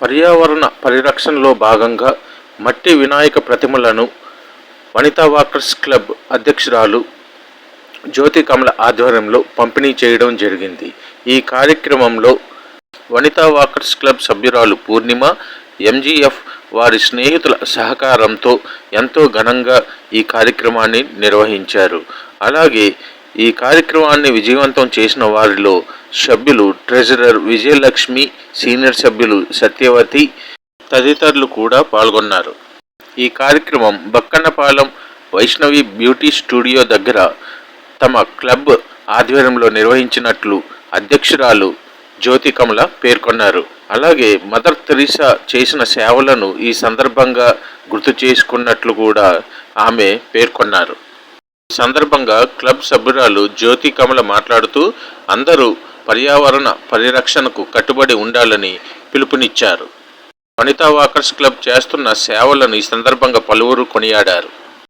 పర్యావరణ పరిరక్షణలో భాగంగా మట్టి వినాయక ప్రతిమలను వనితా వాకర్స్ క్లబ్ అధ్యక్షురాలు జ్యోతి కమల ఆధ్వర్యంలో పంపిణీ చేయడం జరిగింది. ఈ కార్యక్రమంలో వనితా వాకర్స్ క్లబ్ సభ్యురాలు పూర్ణిమ ఎంజీఎఫ్ వారి స్నేహితుల సహకారంతో ఎంతో ఘనంగా ఈ కార్యక్రమాన్ని నిర్వహించారు. అలాగే ఈ కార్యక్రమాన్ని విజయవంతం చేసిన వారిలో సభ్యులు ట్రెజరర్ విజయలక్ష్మి సీనియర్ సభ్యులు సత్యవతి తదితరులు కూడా పాల్గొన్నారు. ఈ కార్యక్రమం బక్కన్నపాలెం వైష్ణవి బ్యూటీ స్టూడియో దగ్గర తమ క్లబ్ ఆధ్వర్యంలో నిర్వహించినట్లు అధ్యక్షురాలు జ్యోతి కమల పేర్కొన్నారు. అలాగే మదర్ తెరీసా చేసిన సేవలను ఈ సందర్భంగా గుర్తు చేసుకున్నట్లు కూడా ఆమె పేర్కొన్నారు. సందర్భంగా క్లబ్ సభ్యురాలు జ్యోతి కమల మాట్లాడుతూ అందరూ పర్యావరణ పరిరక్షణకు కట్టుబడి ఉండాలని పిలుపునిచ్చారు. వనితా వాకర్స్ క్లబ్ చేస్తున్న సేవలను ఈ సందర్భంగా పలువురు కొనియాడారు.